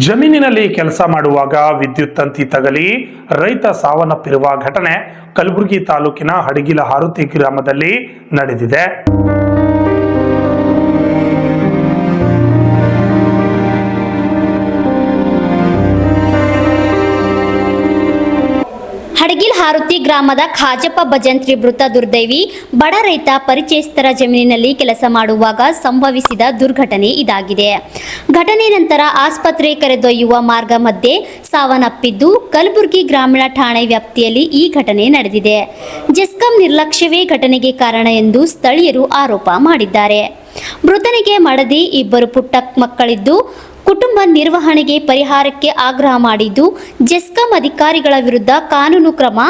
ಜಮೀನಿನಲ್ಲಿ ಕೆಲಸ ಮಾಡುವಾಗ ವಿದ್ಯುತ್ ತಂತಿ ತಗಲಿ ರೈತ ಸಾವನ್ನಪ್ಪಿರುವ ಘಟನೆ ಕಲಬುರಗಿ ತಾಲೂಕಿನ ಹಡಗಿಲ ಹಾರುತಿ ಗ್ರಾಮದಲ್ಲಿ ನಡೆದಿದೆ. ಹಾರುತಿ ಗ್ರಾಮದ ಖಾಜಪ್ಪ ಭಜಂತ್ರಿ ಮೃತ ದುರ್ದೈವಿ, ಬಡ ರೈತ ಪರಿಚಯಸ್ಥರ ಜಮೀನಿನಲ್ಲಿ ಕೆಲಸ ಮಾಡುವಾಗ ಸಂಭವಿಸಿದ ದುರ್ಘಟನೆ ಇದಾಗಿದೆ. ಘಟನೆ ನಂತರ ಆಸ್ಪತ್ರೆ ಕರೆದೊಯ್ಯುವ ಮಾರ್ಗ ಮಧ್ಯೆ ಸಾವನ್ನಪ್ಪಿದ್ದು, ಕಲಬುರಗಿ ಗ್ರಾಮೀಣ ಠಾಣೆ ವ್ಯಾಪ್ತಿಯಲ್ಲಿ ಈ ಘಟನೆ ನಡೆದಿದೆ. ಜೆಸ್ಕಾಂ ನಿರ್ಲಕ್ಷ್ಯವೇ ಘಟನೆಗೆ ಕಾರಣ ಎಂದು ಸ್ಥಳೀಯರು ಆರೋಪ ಮಾಡಿದ್ದಾರೆ. ಮೃತನಿಗೆ ಮಡದಿ ಇಬ್ಬರು ಪುಟ್ಟ ಮಕ್ಕಳಿದ್ದು ಕುಟುಂಬ ನಿರ್ವಹಣೆಗೆ ಪರಿಹಾರಕ್ಕೆ ಆಗ್ರಹ ಮಾಡಿದ್ದು, ಜೆಸ್ಕಾಂ ಅಧಿಕಾರಿಗಳ ವಿರುದ್ಧ ಕಾನೂನು ಕ್ರಮ,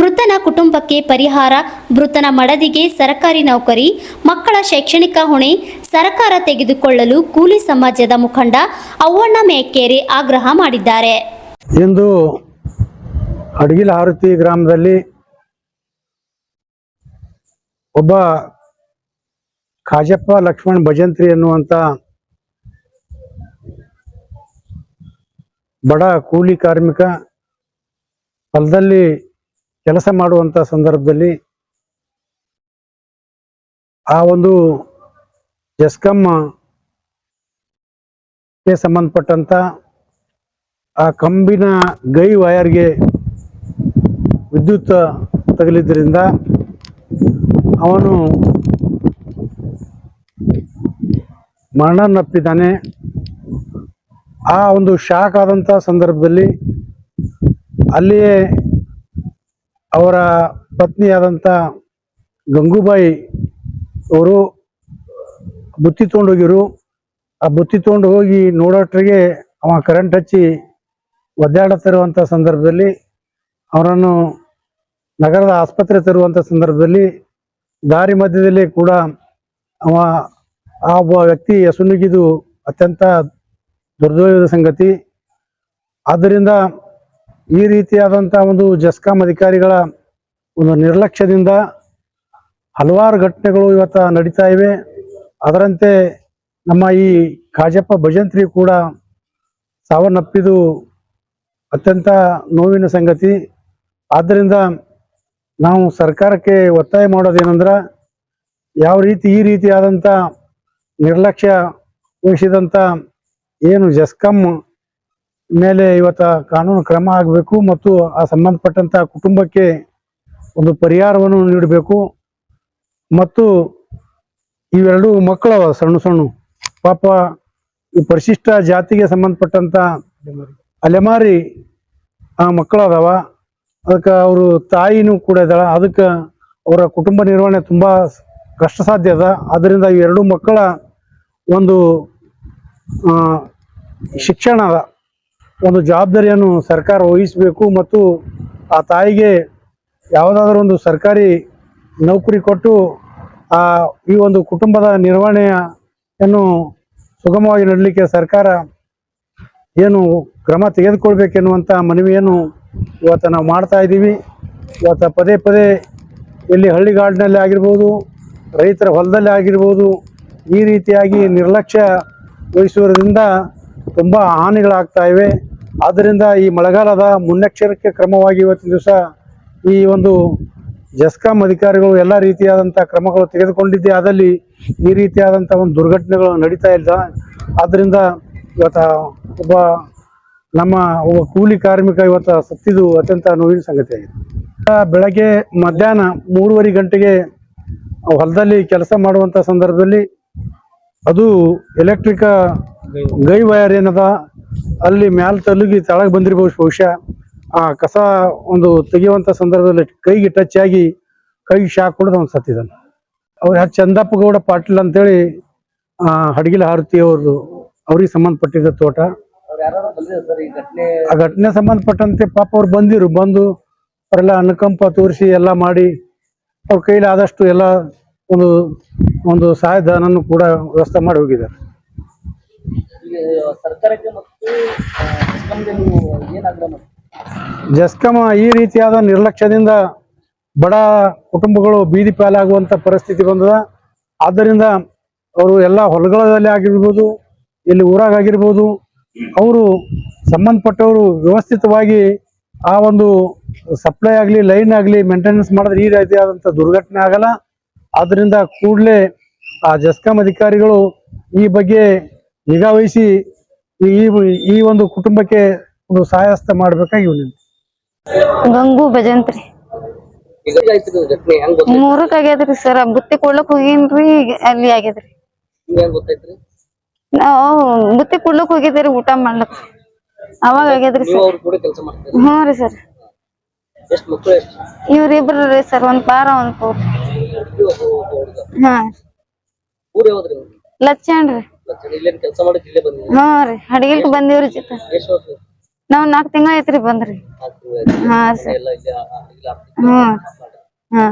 ಮೃತನ ಕುಟುಂಬಕ್ಕೆ ಪರಿಹಾರ, ಮೃತನ ಮಡದಿಗೆ ಸರ್ಕಾರಿ ನೌಕರಿ, ಮಕ್ಕಳ ಶೈಕ್ಷಣಿಕ ಹೊಣೆ, ಸರಕಾರ ತೆಗೆದುಕೊಳ್ಳಲು ಕೂಲಿ ಸಮಾಜದ ಮುಖಂಡ ಅವ್ವಣ್ಣ ಮೇಕೆರೆ ಆಗ್ರಹ ಮಾಡಿದ್ದಾರೆ. ಇಂದು ಅಡಗಿಲ ಆರುತಿ ಗ್ರಾಮದಲ್ಲಿ ಒಬ್ಬ ಕಾಜಪ್ಪ ಲಕ್ಷ್ಮಣ್ ಭಜಂತ್ರಿ ಎನ್ನುವಂತ ಬಡ ಕೂಲಿ ಕಾರ್ಮಿಕ ಹೊಲದಲ್ಲಿ ಕೆಲಸ ಮಾಡುವಂತ ಸಂದರ್ಭದಲ್ಲಿ ಆ ಒಂದು ಗೆ ಸಂಬಂಧಪಟ್ಟಂತ ಆ ಕಂಬಿನ ಗೈ ವಯರ್ಗೆ ವಿದ್ಯುತ್ ತಗಲಿದ್ದರಿಂದ ಅವನು ಮರಣನಪ್ಪಿದ್ದಾನೆ. ಆ ಒಂದು ಶಾಕ್ ಆದಂಥ ಸಂದರ್ಭದಲ್ಲಿ ಅಲ್ಲಿಯೇ ಅವರ ಪತ್ನಿಯಾದಂಥ ಗಂಗೂಬಾಯಿ ಅವರು ಬುತ್ತಿ ತೊಗೊಂಡೋಗಿರು ಆ ಬುತ್ತಿ ತೊಗೊಂಡು ಹೋಗಿ ನೋಡೋಟ್ರಿಗೆ ಅವ ಕರೆಂಟ್ ಹಚ್ಚಿ ಒದ್ದಾಡುತ್ತಿರುವಂಥ ಸಂದರ್ಭದಲ್ಲಿ ಅವರನ್ನು ನಗರದ ಆಸ್ಪತ್ರೆ ತರುವಂಥ ಸಂದರ್ಭದಲ್ಲಿ ದಾರಿ ಮಧ್ಯದಲ್ಲಿ ಕೂಡ ಅವ ಆ ಒಬ್ಬ ವ್ಯಕ್ತಿ ಎಸುನುಗಿದು ಅತ್ಯಂತ ದುರ್ದೈವದ ಸಂಗತಿ. ಆದ್ದರಿಂದ ಈ ರೀತಿಯಾದಂಥ ಒಂದು ಜಸ್ಕಾಂ ಅಧಿಕಾರಿಗಳ ಒಂದು ನಿರ್ಲಕ್ಷ್ಯದಿಂದ ಹಲವಾರು ಘಟನೆಗಳು ಇವತ್ತು ನಡೀತಾ ಇವೆ. ಅದರಂತೆ ನಮ್ಮ ಈ ಕಾಜಪ್ಪ ಭಜಂತ್ರಿ ಕೂಡ ಸಾವನ್ನಪ್ಪಿದು ಅತ್ಯಂತ ನೋವಿನ ಸಂಗತಿ. ಆದ್ದರಿಂದ ನಾವು ಸರ್ಕಾರಕ್ಕೆ ಒತ್ತಾಯ ಮಾಡೋದೇನೆಂದ್ರೆ ಯಾವ ರೀತಿ ಈ ರೀತಿಯಾದಂಥ ನಿರ್ಲಕ್ಷ್ಯ ವಹಿಸಿದಂಥ ಏನು ಜಸ್ಕಮ್ ಮೇಲೆ ಇವತ್ತ ಕಾನೂನು ಕ್ರಮ ಆಗಬೇಕು ಮತ್ತು ಆ ಸಂಬಂಧಪಟ್ಟಂತ ಕುಟುಂಬಕ್ಕೆ ಒಂದು ಪರಿಹಾರವನ್ನು ನೀಡಬೇಕು. ಮತ್ತು ಇವೆರಡು ಮಕ್ಕಳು ಸಣ್ಣ ಸಣ್ಣ. ಪಾಪ ಈ ಪರಿಶಿಷ್ಟ ಜಾತಿಗೆ ಸಂಬಂಧಪಟ್ಟಂತ ಅಲೆಮಾರಿ ಆ ಮಕ್ಕಳು ಅದಾವ. ಅದಕ್ಕೆ ಅವರು ತಾಯಿನೂ ಕೂಡ ಇದ್ದಾಳ. ಅದಕ್ಕೆ ಅವರ ಕುಟುಂಬ ನಿರ್ವಹಣೆ ತುಂಬಾ ಕಷ್ಟ ಸಾಧ್ಯ ಅದ. ಅದರಿಂದ ಈ ಎರಡು ಮಕ್ಕಳ ಒಂದು ಶಿಕ್ಷಣದ ಒಂದು ಜವಾಬ್ದಾರಿಯನ್ನು ಸರ್ಕಾರ ವಹಿಸಬೇಕು ಮತ್ತು ಆ ತಾಯಿಗೆ ಯಾವುದಾದ್ರೂ ಒಂದು ಸರ್ಕಾರಿ ನೌಕರಿ ಕೊಟ್ಟು ಆ ಈ ಒಂದು ಕುಟುಂಬದ ನಿರ್ವಹಣೆಯನ್ನು ಸುಗಮವಾಗಿ ನಡಲಿಕ್ಕೆ ಸರ್ಕಾರ ಏನು ಕ್ರಮ ತೆಗೆದುಕೊಳ್ಬೇಕೆನ್ನುವಂಥ ಮನವಿಯನ್ನು ಇವತ್ತು ನಾವು ಮಾಡ್ತಾ ಇದ್ದೀವಿ. ಇವತ್ತು ಪದೇ ಪದೇ ಇಲ್ಲಿ ಹಳ್ಳಿಗಾಡಿನಲ್ಲಿ ಆಗಿರ್ಬೋದು, ರೈತರ ಹೊಲದಲ್ಲಿ ಆಗಿರ್ಬೋದು, ಈ ರೀತಿಯಾಗಿ ನಿರ್ಲಕ್ಷ್ಯ ವಹಿಸುವುದರಿಂದ ತುಂಬ ಹಾನಿಗಳಾಗ್ತಾ ಇವೆ. ಆದ್ದರಿಂದ ಈ ಮಳೆಗಾಲದ ಮುನ್ನೆಚ್ಚರಿಕೆ ಕ್ರಮವಾಗಿ ಇವತ್ತಿನ ದಿವಸ ಈ ಒಂದು ಜಸ್ಕಾಂ ಅಧಿಕಾರಿಗಳು ಎಲ್ಲ ರೀತಿಯಾದಂಥ ಕ್ರಮಗಳು ತೆಗೆದುಕೊಂಡಿದ್ದೆ. ಆದಲ್ಲಿ ಈ ರೀತಿಯಾದಂಥ ಒಂದು ದುರ್ಘಟನೆಗಳು ನಡೀತಾ ಇಲ್ಲ. ಆದ್ದರಿಂದ ಇವತ್ತು ಒಬ್ಬ ನಮ್ಮ ಒಬ್ಬ ಕೂಲಿ ಕಾರ್ಮಿಕ ಇವತ್ತು ಸತ್ತಿದ್ದು ಅತ್ಯಂತ ನೋವಿನ ಸಂಗತಿಯಾಗಿದೆ ಬೆಳಗ್ಗೆ ಮಧ್ಯಾಹ್ನ ಮೂರುವರೆ ಗಂಟೆಗೆ ಹೊಲದಲ್ಲಿ ಕೆಲಸ ಮಾಡುವಂಥ ಸಂದರ್ಭದಲ್ಲಿ ಅದು ಎಲೆಕ್ಟ್ರಿಕ್ ಗೈ ವಯರ್ ಏನದ? ಅಲ್ಲಿ ಮ್ಯಾಲ್ ತಲುಗಿ ತೆಳಗೆ ಬಂದಿರಬಹುದು ಬಹುಶಃ. ಆ ಕಸ ಒಂದು ತೆಗೆಯುವಂಥ ಸಂದರ್ಭದಲ್ಲಿ ಕೈಗೆ ಟಚ್ ಆಗಿ ಕೈ ಶಾಕ್ ಹೊಡೆದು ಅವ್ನು ಸತ್ತಿದ್ದಾನೆ ಅವ್ರ ಚಂದಪ್ಪ ಗೌಡ ಪಾಟೀಲ್ ಅಂತೇಳಿ ಆ, ಹಡಗಿಲ ಹಾರತಿ ಅವ್ರದ್ದು ಅವ್ರಿಗೆ ಸಂಬಂಧಪಟ್ಟಿದ್ದ ತೋಟ. ಆ ಘಟನೆ ಸಂಬಂಧಪಟ್ಟಂತೆ ಪಾಪ ಅವ್ರು ಬಂದಿರು ಬಂದು ಅವರೆಲ್ಲ ಅನುಕಂಪ ತೋರಿಸಿ ಎಲ್ಲ ಮಾಡಿ ಅವ್ರ ಕೈಲಿ ಆದಷ್ಟು ಎಲ್ಲ ಒಂದು ಒಂದು ಸಹಾಯಧನನ್ನು ಕೂಡ ವ್ಯವಸ್ಥೆ ಮಾಡಿ ಹೋಗಿದ್ದಾರೆ. ಸರ್ಕಾರಕ್ಕೆ ಮತ್ತು ಈ ರೀತಿಯಾದ ನಿರ್ಲಕ್ಷ್ಯದಿಂದ ಬಡ ಕುಟುಂಬಗಳು ಬೀದಿ ಪಾಲಾಗುವಂತ ಪರಿಸ್ಥಿತಿ ಬಂದದ. ಆದ್ದರಿಂದ ಅವರು ಎಲ್ಲ ಹೊಲಗಳಲ್ಲಿ ಆಗಿರ್ಬೋದು, ಇಲ್ಲಿ ಊರಾಗ ಆಗಿರ್ಬೋದು, ಅವರು ಸಂಬಂಧಪಟ್ಟವರು ವ್ಯವಸ್ಥಿತವಾಗಿ ಆ ಒಂದು ಸಪ್ಲೈ ಆಗಲಿ ಲೈನ್ ಆಗಲಿ ಮೇಂಟೆನೆನ್ಸ್ ಮಾಡಿದ್ರೆ ಈ ರೀತಿಯಾದಂಥ ದುರ್ಘಟನೆ ಆಗಲ್ಲ. ಆದ್ದರಿಂದ ಕೂಡಲೇ ಆ ಜಸ್ಕಾಂ ಅಧಿಕಾರಿಗಳು ಈ ಬಗ್ಗೆ ನಿಗಾ ವಹಿಸಿ ಈ ಈ ಒಂದು ಕುಟುಂಬಕ್ಕೆ ಒಂದು ಸಹಾಯಸ್ತ ಮಾಡ್ಬೇಕಾಗಿ ಗಂಗು ಭಜಂತ್ರಿ. ಮೂರಕ್ ಆಗ್ಯದ್ರಿ ಸರ್ ಬುತ್ತಿ ಕೊಡ್ಲಕ್ ಹೋಗಿನ್ರಿ ಅಲ್ಲಿ ಆಗ್ಯದ್ರಿ. ನಾವು ಬುತ್ತಿ ಕೊಡ್ಲಕ್ ಹೋಗಿದ್ದೀರಿ ಊಟ ಮಾಡ್ಲಕ್. ಅವಾಗ ಆಗ್ಯದ್ರಿ ಸರ್. ಹ್ಞೂ ರೀ ಸರ್. ಇವ್ರಿಬ್ರು ರೀ ಸರ್, ಒಂದ್ ಪಾರ, ಒಂದ್ ಪೂರ್. ಹಾ. ಊರ್ ಇಲ್ಲೇನ್ ಕೆಲಸ ಮಾಡಕ್ ಇಲ್ಲೇ ಬಂದಿರಿ ಹ್ಞೂ ರೀ ಬಂದೀವ್ರಿ ಎಷ್ಟು ವರ್ಷ ನಾವ್ ನಾಕ್ ತಿಂಗಳ ಐತ್ರಿ ಬಂದ್ರಿ ಹಾ ಆಯ್ತು. ಹಾ ಸರ್ ಎಲ್ಲ ಇಲ್ಲೇ ಆ- ಆ- ಇಲ್ಲ ಹ್ಞೂ ಹಾ